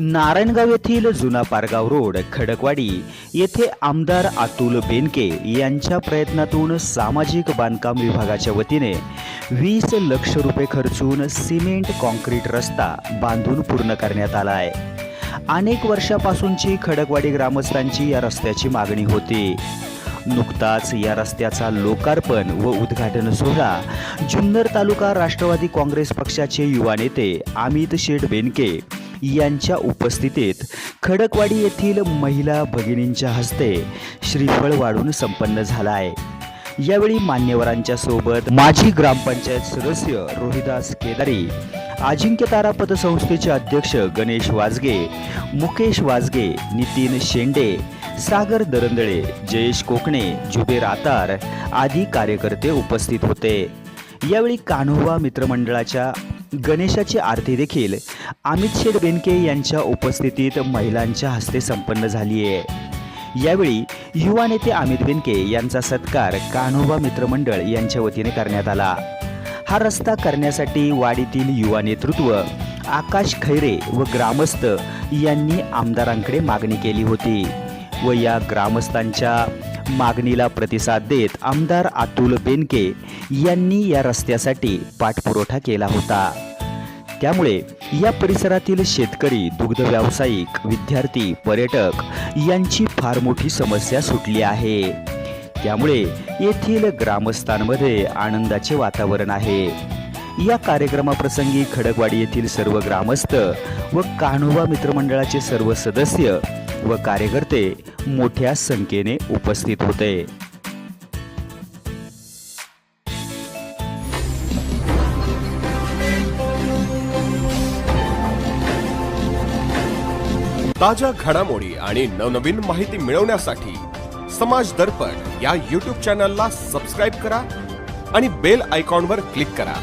नारायणगाव येथील जुना पारगाव रोड खडकवाडी येथे आमदार अतुल बेनके यांच्या प्रयत्नातून सामाजिक बांधकाम विभागाच्या वतीने वीस लक्ष रुपये खर्चून सिमेंट कॉन्क्रीट रस्ता बांधून पूर्ण करण्यात आला आहे अनेक वर्षापासूनची खडकवाडी ग्रामस्थांची या रस्त्याची मागणी होती. नुकताच या रस्त्याचा लोकार्पण व उद्घाटन सोहळा जुन्नर तालुका राष्ट्रवादी काँग्रेस पक्षाचे युवा नेते अमित शेठ बेनके यांच्या उपस्थितीत खडकवाडी येथील महिला भगिनींच्या हस्ते श्रीफळ वाढून संपन्न झाला आहे यावेळी मान्यवरांच्या सोबत माजी ग्रामपंचायत सदस्य रोहिदास केदारी अजिंक्य तारा पतसंस्थेचे अध्यक्ष गणेश वाजगे मुकेश वाजगे नितीन शेंडे सागर दरंदळे जयेश कोकणे जुबेर आतार आदी कार्यकर्ते उपस्थित होते. यावेळी कान्होवा मित्रमंडळाच्या गणेशाची आरती देखील अमित शेठ बेनके यांच्या उपस्थितीत महिलांच्या हस्ते संपन्न झाली आहे यावेळी युवा नेते अमित बेनके यांचा सत्कार कान्होबा मित्रमंडळ यांच्या वतीने करण्यात आला. हा रस्ता करण्यासाठी वाडीतील युवा नेतृत्व आकाश खैरे व ग्रामस्थ यांनी आमदारांकडे मागणी केली होती व या ग्रामस्थांच्या मागणीला प्रतिसाद देत आमदार अतुल बेनके यांनी या रस्त्यासाठी पाठपुरवठा केला होता. त्यामुळे या परिसरातील शेतकरी दुग्ध व्यावसायिक विद्यार्थी पर्यटक यांची फार मोठी समस्या सुटली आहे. त्यामुळे येथील ग्रामस्थांमध्ये आनंदाचे वातावरण आहे. या कार्यक्रमाप्रसंगी खडकवाडी येथील सर्व ग्रामस्थ व कान्होबा मित्रमंडळाचे सर्व सदस्य व कार्यकर्ते मोठ्या संख्येने उपस्थित होते. ताज्या घडामोडी आणि नवनवीन माहिती मिळवण्यासाठी समाज दर्पण या यूट्यूब चॅनलला सबस्क्राईब करा आणि बेल आयकॉनवर क्लिक करा.